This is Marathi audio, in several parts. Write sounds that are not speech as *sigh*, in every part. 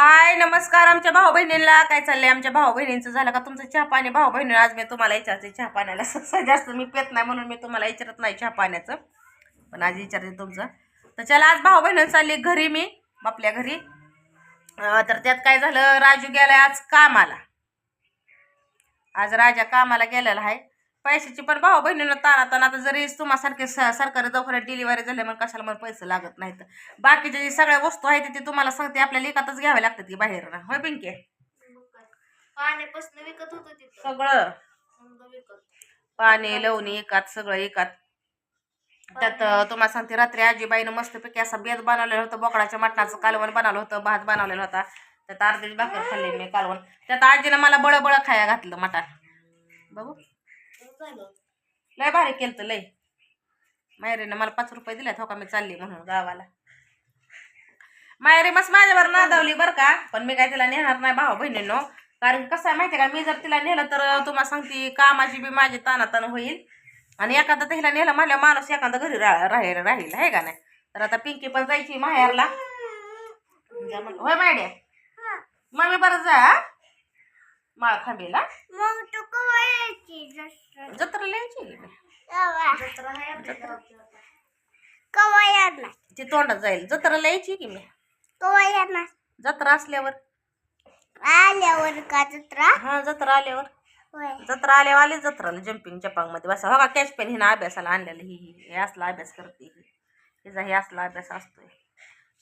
हाय नमस्कार आमच्या भाऊ बहिणीला काय चाललंय आमच्या भाऊ बहिणींचं? झालं का तुमचं चहा पाणी? भाऊ बहिणी आज मी तुम्हाला विचारते चहा पाण्याला. सहसा *laughs* जास्त मी पेत नाही म्हणून मी तुम्हाला विचारत नाही चहा पाण्याचं. पण आज विचारते तुमचं. तर चला आज भाऊ बहिणी चालली घरी मी आपल्या घरी. तर त्यात काय झालं? राजू गेलाय आज कामाला. आज राजा कामाला गेलेला आहे. पैशाची पण भाऊ बहिणीनं ताना ताना आता जरी तुम्हासारखे स सरकारी दवाखान्यात डिलिव्हरी झाले मग कशाला मला पैसे लागत नाहीत? बाकीच्या जे सगळ्या वस्तू आहेत ते तुम्हाला सांगते आपल्याला एकातच घ्याव्या लागतात की बाहेर. होय पिंके? पाण्यापासून विकत होत सगळं. पाणी लवणी एकात सगळं एकात. त्यात तुम्हाला सांगते रात्री आजीबाईनं मस्तपैकी असा बेत बनवलेलं होतं बोकडाच्या मटणाचं कालवण बनवलं होतं भात बनवलेला होता. त्यात अर्धीच भाकर खाल्ली मी कालवण. त्यात आजीनं मला बळ बळ खाया घातलं मटण. बघू. लय भारी केलं तर लय मायरीनं मला पाच रुपये दिले हो का मी चालली म्हणून गावाला. मायरी मस्त माझ्यावर नादावली बरं का पण मी काय तिला नेणार नाही भाऊ बहिणींनो. कारण कसं आहे माहिती का मी जर तिला नेलं तर तुम्हाला सांगते कामाची बी माझी तानातान होईल. आणि एखादा तिला नेलं म्हणल्या माणूस एखादा घरी राहील राहील आहे का नाही? तर आता पिंकी पण जायची माहेरला. होय मायड्या मग मी बरं जा हा? माळ खांबीला. जत्रा लिहायची. कवा येणार? ती तोंडात जाईल. जत्रा लिहायची की मी? कवा येणार? जत्रा असल्यावर. आल्यावर का जत्रा? हा जत्रा आल्यावर. होय. जत्रा आल्यावर आली जत्राला जम्पिंग जपांगमध्ये. बसा हो का? कॅश पेन हिनं अभ्यासाला आणलेलं. ही ही हे असला अभ्यास करते ही. हिचा हे असला अभ्यास असतोय.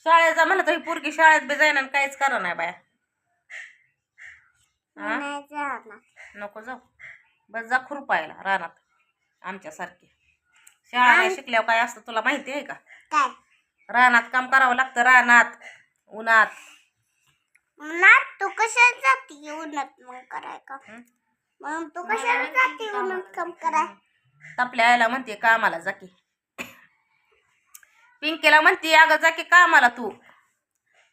शाळेत जा म्हणलं तर ही पोरगी शाळेत बी जाईना आणि काहीच करा नाही बाया. हा नको जाऊ. बस जा खुरपायला रानात आमच्यासारखे. शाळा नाही शिकल्यावर काय असतं तुला माहिती आहे का? काय? रानात काम करावं लागतं रानात उन्हात. ना तू कशाला जाते? उन्हात मग कराय का हं? मग तू कशाला जाते उन्हात काम कराय? तपल्या आयला म्हणते कामाला जा की. पिंकीला म्हणते अगं जा की कामाला तू.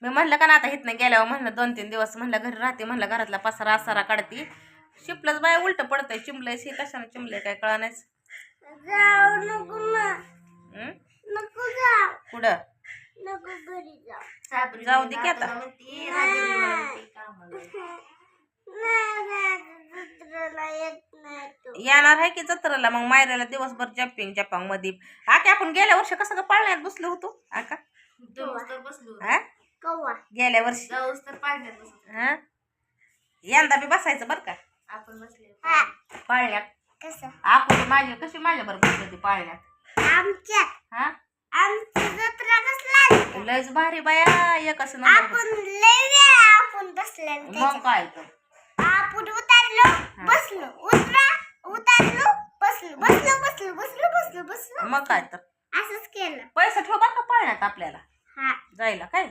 मी म्हणलं का ना आता इथनं गेल्यावर म्हणलं दोन तीन दिवस म्हणलं घरी राहते म्हणलं घरातला पसारा असारा काढते. शिपलंच बाय उलट पडतंय. चिमलंय हे कशाने चिमलंय काय कळा नाहीच जाऊ नको मग हं? नको जाऊ. कुठं? नको घरी जाऊ. जाऊ दे की आता. जत्राला येत नाही तू. येणार आहे की जत्रेला? मग मायऱ्याला दिवसभर जम्पिंग जपांगमध्ये आके आपण गेल्या वर्षी कसं का पाळण्यात बसलो होतो? आका हा कवा गेल्या वर्षी. हा यंदा बी बसायचं बरं का? आपण बसले. पाळण्यात कसं? आपण माझी कशी माझ्या बरोबर होती पाळण्यात आमच्यात. हा? आमची जत्रा कसला लयच भारी बाया एक असं नंबर. आपण लय वेळा आपण बसलेलो मग. काय तर. आपण उतरलो बसलो उतरा उतरलो बसलो बसलो बसलो बसलो बसलो बसलो. मग काय तर. असंच केलं. पैसा ठेव बरं का पाळण्यात आपल्याला? हा. जायला काय?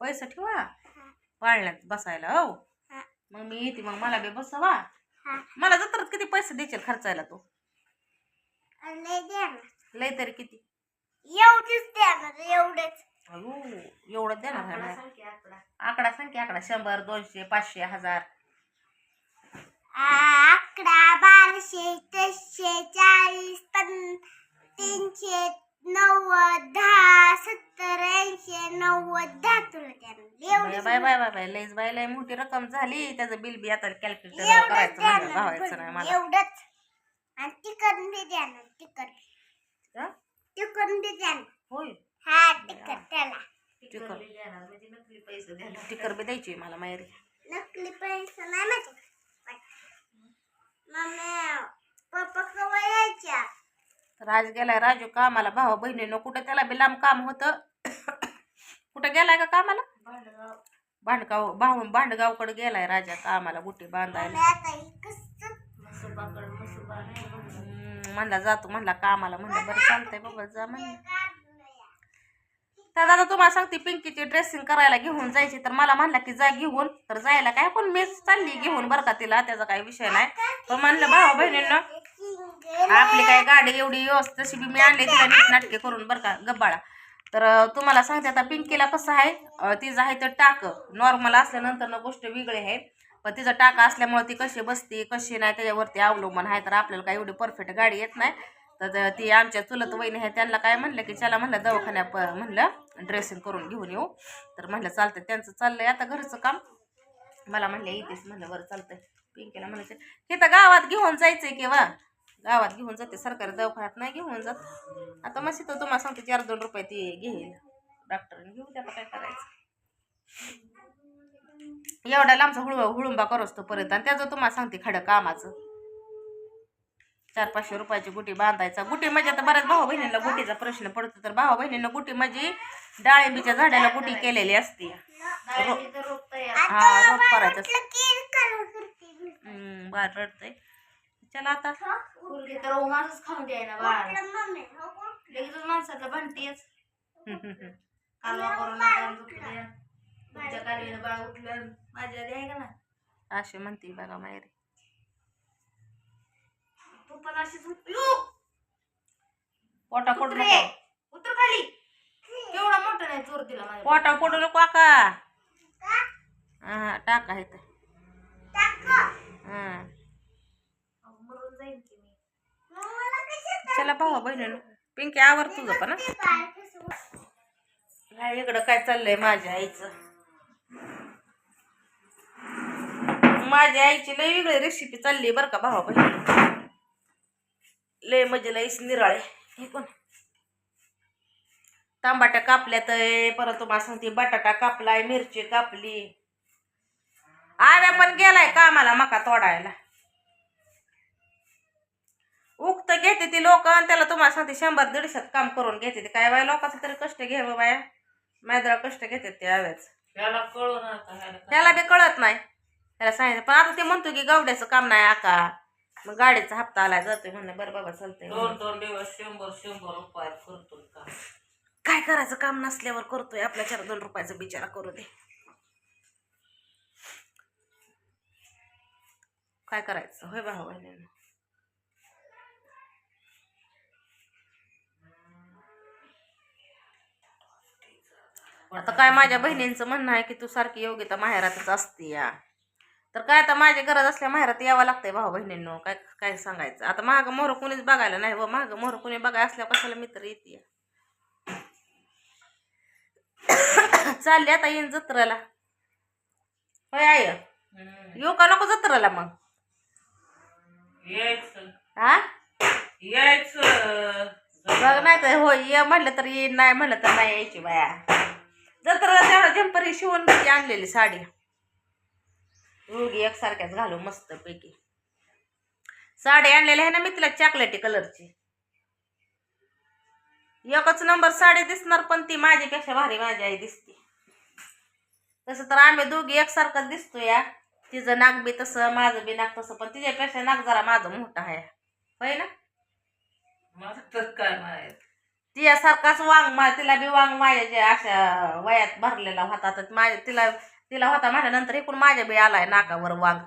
पैसा ठेवा. पाळण्यात बसायला हा. मग मी येते मग मला बी बसवा. हा. मला जत्रात किती पैसे द्यायचे खर्चायला तू? लय देणार लय तरी किती? एवढीच एवढंच. अयो एवढं देणार आहे मला. आकडा. सांग की आकडा. शंभर दोनशे पाचशे हजार. अकरा बाराशे तीनशे चाळीस पन तीनशे नव्वद दहा सत्तर ऐंशी नव्वद दहा तुला देणार बाय एवढंच बाय बाय बाय बाय लयच बाय लय मोठी रक्कम झाली. त्याचं बिल बी आता कॅल्क्युलेटर एवढंच करायचं म्हणलं देणार भावायचं नाही पण मला. एवढंच. आणि तिकट बी देणार तिकट हा? तिकट बी देणार होय. हा तिकट त्याला. टिकर टिकर बी द्यायची मला माहेरी. नकली पैसे नाही माझे मम्मी पप्पा कवा यायच्या तर आज गेलाय राजू कामाला भावा बहिणीनं कुठं त्याला बी लांब काम होतं? *coughs* कुठं गेलाय का कामाला? भांडगाव भाऊ भांडगावकडे गेलाय राजा कामाला गुटी बांधायला. म्हणला जातो म्हणला कामाला म्हणलं बरं चालतंय बाबा जा म्हणलं. तर दादा तुम्हाला सांगते पिंकीची ड्रेसिंग करायला घेऊन जायची तर मला म्हणला की जा घेऊन तर जायला काय? पण मीच चालली घेऊन बरं का तिला त्याचा काही विषय नाही. पण म्हणलं भावा बहिणींना आपली काय गाडी एवढी व्यवस्थित तशी बी मी आणली तिला नीट नाटके करून बरं का गब्बाळा तर तुम्हाला सांगते आता पिंकीला कसं आहे तिचं आहे तर टाक. नॉर्मल असल्यानंतर ना गोष्ट वेगळी आहे. पण तिचं टाका असल्यामुळे ती कशी बसते कशी नाही त्याच्यावरती अवलंबून आहे. तर आपल्याला काय एवढी परफेक्ट गाडी येत नाही. तर ती आमच्या चुलत वहिनी आहे त्यांना काय म्हणलं की चला म्हणलं दवाखान्या प म्हणलं ड्रेसिंग करून घेऊन येऊ. तर म्हणलं चालतंय त्यांचं चाललंय आता घरचं काम. मला म्हणलं येतेच म्हणलं बरं चालतंय. पिंकीला म्हणलं हे तर गावात घेऊन जायचंय किंवा गावात घेऊन जाते सरकारी दवाखान्यात नाही घेऊन जात. आता मग तर तुम्हाला सांगते चार दोन रुपये ती घेईल. डॉक्टरने घेऊ आता काय करायचं. एवढा लांबचा हुळ हुळुंबा करोस तो परत. आणि त्याचं तुम्हाला सांगते खडं कामाचं. चार पाचशे रुपयाची गुटी बांधायचा. गुटी म्हणजे आता बऱ्याच भाऊ बहिणींना गुटीचा प्रश्न पडतो. तर भाऊ बहिणींना गुटी म्हणजे डाळिंबीच्या झाडाला गुटी केलेली असते. हा रोप करायचं करते. बाहेर रडतंय. चला आता. मुलगी तर रोमांसच खाऊन द्यायला बाळाला हो? लगेच हम्म, हम्म. कालवा करून झोपल्या तुमच्या कालवीनं बाळ. उठलं माझ्या आधी आहे का ना अशी म्हणते बघा माहेरी तू पण अशी पोटा पडू उतरे! नको. उतर खाली! केवढा मोठा नाही जोर दिला माझ्या पोटा पडू नको आका. हा टाका इथं. टाका. हा मरून जाईल की मी मग मला कशात चला भाऊ बहिणीनं पिंकी आवर तुझं पण नाही इकडं काय चाललंय माझ्या आईचं? माझ्या आईची लय वेगळी रेसिपी चालली बरं का भावा बहिणी. लय म्हणजे लयच निराळे. हे कोण? तांबाट्या कापल्यात परत तुम्हाला सांगते बटाटा कापलाय मिरची कापली. आव्या पण गेलाय कामाला मका तोडायला. उक्त घेते ती लोक आणि त्याला तुम्हाला सांगते शंभर दीडशेत काम करून घेते ते. काय बाय लोकांचं तरी कष्ट घ्यावं बाया. मैद्रा कष्ट घेतात ते आव्याच त्याला कळू बी कळत नाही. त्याला सांगितलं पण आता ते म्हणतो की गवड्याचं काम नाही आका. मग गाडीचा हप्ता आलाय जातोय म्हणलं बरं बाबा चालतंय दोन दोन दिवस शंभर शंभर रुपये करतो का? काय करायचं काम नसल्यावर करतोय आपल्या चार दोन रुपयाचा बिचारा करू दे. काय करायचं? होय भाऊ आता काय माझ्या बहिणींचं म्हणणं आहे की तू सारखी योग्यता माहेरातच असते या. तर काय आता माझी गरज असल्या माहेरात यावं लागतंय भाऊ बहिणींनो. काय काय सांगायचं? आता महाग मोहर कोणीच बघायला नाही व महाग मोहर कोणी बघाय असल्या कशाला मित्र येते चालली आता येईन जत्रेला. होय आय. येऊ का नको जत्रेला मग? यायचं. हा यायचं. बघ नाही तर होय ये म्हणलं तर येईन नाही म्हणलं तर नाही यायची बाया. जत्रेला तेवढा ही शिवून किती आणलेली साडी. दोघी एकसारख्याच घालू मस्त पैकी साडी आणलेली आहे ना मी तिला चॉकलेटी कलरची एकच नंबर साडी दिसणार पण ती माझ्यापेक्षा भारी माझी आई दिसते. तसं तर आम्ही दोघी एकसारखंच दिसतो या तिचं नाक बी तसं माझं बी नाक तसं पण तिच्यापेक्षा नाक जरा माझं मोठं आहे. होय ना? माझं तर काय माहीत तिच्यासारखाच वांग मा तिला बी वांग माझ्या अशा वयात भरलेला होता. तर माझ्या तिला तिला होता माझ्यानंतर एकूण माझ्या बी आलाय नाकावर वांग.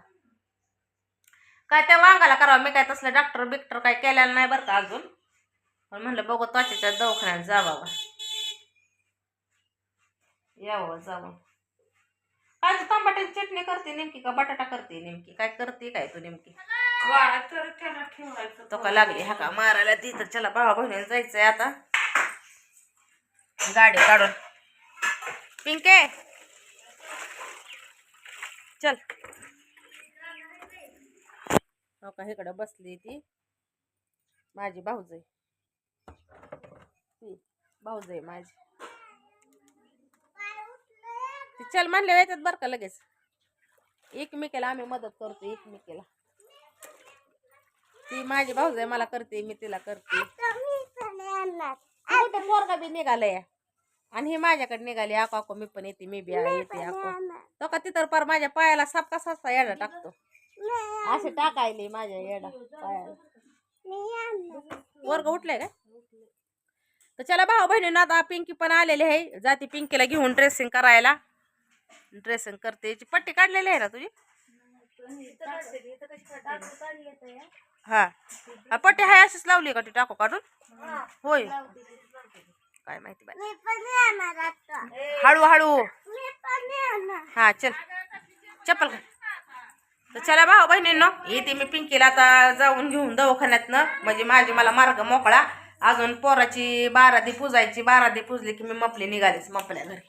काय त्या वांगाला करावं? मी काय तसलं डॉक्टर बिक्टर काय केलेलं नाही बरं का अजून? पण म्हणलं बघू त्वचेच्या दवाखान्यात जावं. यावं जावं. काय तू टमाट्याची चटणी करते नेमकी का बटाटा करते नेमकी? काय करते काय तू नेमकी? तो का लागली? हा का? मारायला ती तर चला भावा बहिणीला जायचंय आता. गाडी काढून. पिंके. चल. हो का इकडं बसली ती. माझी भाऊजय ती माझी. ती चल म्हणले येतात बरं का लगेच. एकमेकीला आम्ही मदत करतो एकमेकीला. ती माझी भाऊजय मला करते मी तिला करते. पोरगा बी निघालंय? आणि हे माझ्याकडे निघाली. आको आको मी पण येते मी बी येते आको. तो का तिथं पार माझ्या पायाला सापका सापका येडा टाकतो. असे टाकायले माझ्या येडा पायाला. वर्ग उठलाय का तर चला भाऊ बहिणींना आता पिंकी पण आलेली आहे. जाते पिंकीला घेऊन ड्रेसिंग करायला. ड्रेसिंग करते. याची पट्टी काढलेली आहे ना तुझी? हा. हा, पट्टी हाय अशीच लावली का ती टाको काढून? होय. काय माहिती बाय मी पण येणार आता. हळू हळू. मी पण येणार. हा चल. चप्पल घाल. तर चला भाऊ बहिणींनो येते मी पिंकीला आता जाऊन घेऊन दवाखान्यातनं म्हणजे माझी मला मार्ग मोकळा. अजून पोराची बारादी पुजायची बारादी पुजली की मी मपली निघालीच मपल्या घरी.